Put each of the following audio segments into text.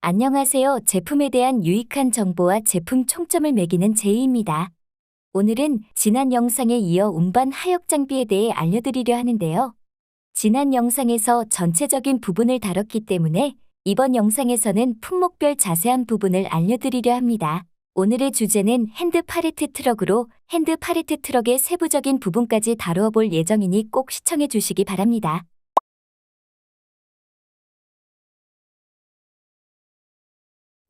안녕하세요. 제품에 대한 유익한 정보와 제품 총점을 매기는 제이입니다. 오늘은 지난 영상에 이어 운반 하역 장비에 대해 알려드리려 하는데요. 지난 영상에서 전체적인 부분을 다뤘기 때문에 이번 영상에서는 품목별 자세한 부분을 알려드리려 합니다. 오늘의 주제는 핸드 파레트 트럭으로 핸드 파레트 트럭의 세부적인 부분까지 다루어 볼 예정이니 꼭 시청해 주시기 바랍니다.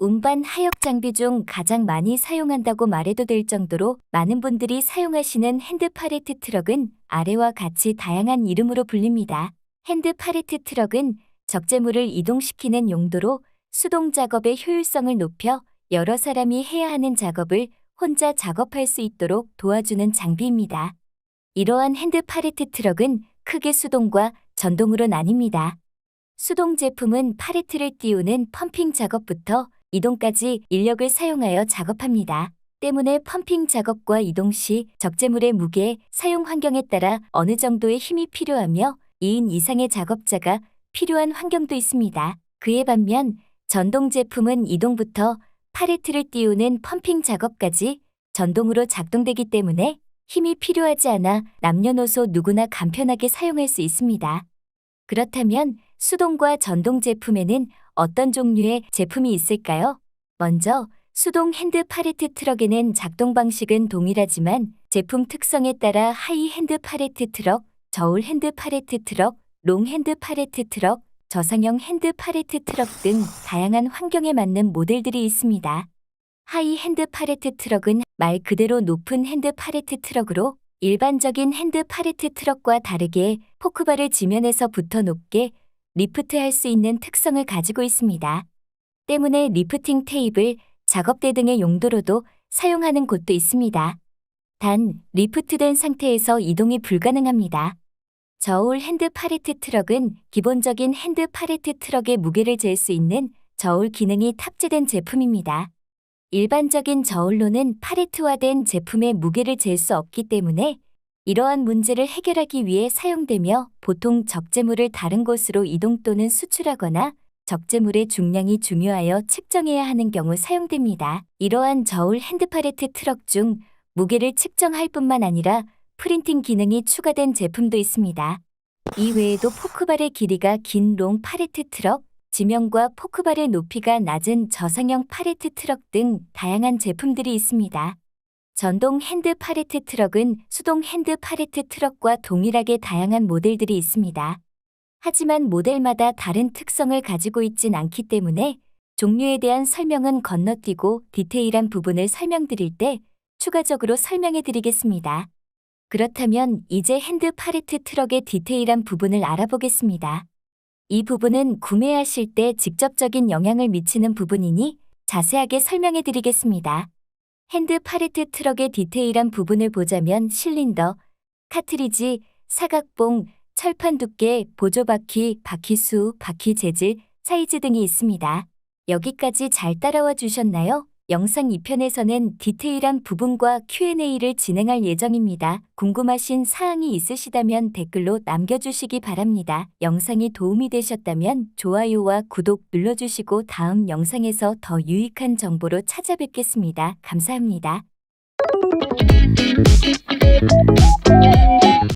운반 하역 장비 중 가장 많이 사용한다고 말해도 될 정도로 많은 분들이 사용하시는 핸드 파레트 트럭은 아래와 같이 다양한 이름으로 불립니다. 핸드 파레트 트럭은 적재물을 이동시키는 용도로 수동 작업의 효율성을 높여 여러 사람이 해야 하는 작업을 혼자 작업할 수 있도록 도와주는 장비입니다. 이러한 핸드 파레트 트럭은 크게 수동과 전동으로 나뉩니다. 수동 제품은 파레트를 띄우는 펌핑 작업부터 이동까지 인력을 사용하여 작업합니다. 때문에 펌핑 작업과 이동 시 적재물의 무게, 사용 환경에 따라 어느 정도의 힘이 필요하며 2인 이상의 작업자가 필요한 환경도 있습니다. 그에 반면 전동 제품은 이동부터 파레트를 띄우는 펌핑 작업까지 전동으로 작동되기 때문에 힘이 필요하지 않아 남녀노소 누구나 간편하게 사용할 수 있습니다. 그렇다면 수동과 전동 제품에는 어떤 종류의 제품이 있을까요? 먼저 수동 핸드 파레트 트럭에는 작동 방식은 동일하지만 제품 특성에 따라 하이 핸드 파레트 트럭, 저울 핸드 파레트 트럭, 롱 핸드 파레트 트럭, 저상형 핸드 파레트 트럭 등 다양한 환경에 맞는 모델들이 있습니다. 하이 핸드 파레트 트럭은 말 그대로 높은 핸드 파레트 트럭으로 일반적인 핸드 파레트 트럭과 다르게 포크바를 지면에서 부터 높게 리프트할 수 있는 특성을 가지고 있습니다. 때문에 리프팅 테이블, 작업대 등의 용도로도 사용하는 곳도 있습니다. 단, 리프트된 상태에서 이동이 불가능합니다. 저울 핸드 파레트 트럭은 기본적인 핸드 파레트 트럭의 무게를 잴 수 있는 저울 기능이 탑재된 제품입니다. 일반적인 저울로는 파레트화된 제품의 무게를 잴 수 없기 때문에 이러한 문제를 해결하기 위해 사용되며 보통 적재물을 다른 곳으로 이동 또는 수출하거나 적재물의 중량이 중요하여 측정해야 하는 경우 사용됩니다. 이러한 저울 핸드파레트 트럭 중 무게를 측정할 뿐만 아니라 프린팅 기능이 추가된 제품도 있습니다. 이 외에도 포크발의 길이가 긴 롱 파레트 트럭, 지면과 포크발의 높이가 낮은 저상형 파레트 트럭 등 다양한 제품들이 있습니다. 전동 핸드 파레트 트럭은 수동 핸드 파레트 트럭과 동일하게 다양한 모델들이 있습니다. 하지만 모델마다 다른 특성을 가지고 있진 않기 때문에 종류에 대한 설명은 건너뛰고 디테일한 부분을 설명드릴 때 추가적으로 설명해 드리겠습니다. 그렇다면 이제 핸드 파레트 트럭의 디테일한 부분을 알아보겠습니다. 이 부분은 구매하실 때 직접적인 영향을 미치는 부분이니 자세하게 설명해 드리겠습니다. 핸드 파레트 트럭의 디테일한 부분을 보자면 실린더, 카트리지, 사각봉, 철판 두께, 보조바퀴, 바퀴수, 바퀴 재질, 사이즈 등이 있습니다. 여기까지 잘 따라와 주셨나요? 영상 2편에서는 디테일한 부분과 Q&A를 진행할 예정입니다. 궁금하신 사항이 있으시다면 댓글로 남겨주시기 바랍니다. 영상이 도움이 되셨다면 좋아요와 구독 눌러주시고 다음 영상에서 더 유익한 정보로 찾아뵙겠습니다. 감사합니다.